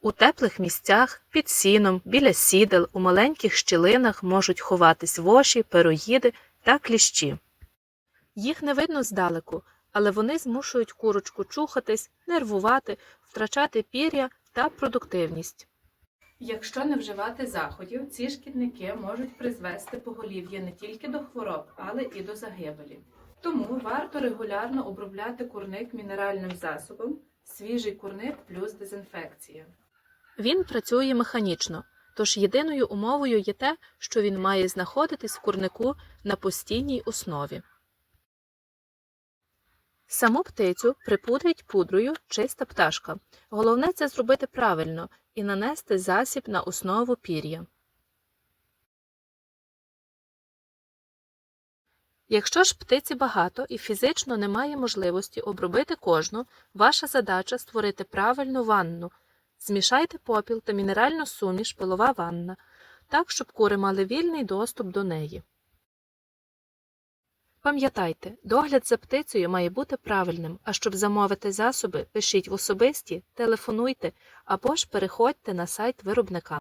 У теплих місцях, під сіном, біля сідел, у маленьких щілинах можуть ховатись воші, пероїди та кліщі. Їх не видно здалеку, але вони змушують курочку чухатись, нервувати, втрачати пір'я та продуктивність. Якщо не вживати заходів, ці шкідники можуть призвести поголів'я не тільки до хвороб, але і до загибелі. Тому варто регулярно обробляти курник мінеральним засобом, свіжий курник плюс дезінфекція. Він працює механічно, тож єдиною умовою є те, що він має знаходитись в курнику на постійній основі. Саму птицю припудріть пудрою чиста пташка. Головне це зробити правильно і нанести засіб на основу пір'я. Якщо ж птиці багато і фізично немає можливості обробити кожну, ваша задача створити правильну ванну. Змішайте попіл та мінеральну суміш пилова ванна, так, щоб кури мали вільний доступ до неї. Пам'ятайте, догляд за птицею має бути правильним, а щоб замовити засоби, пишіть в особисті, телефонуйте або ж переходьте на сайт виробника.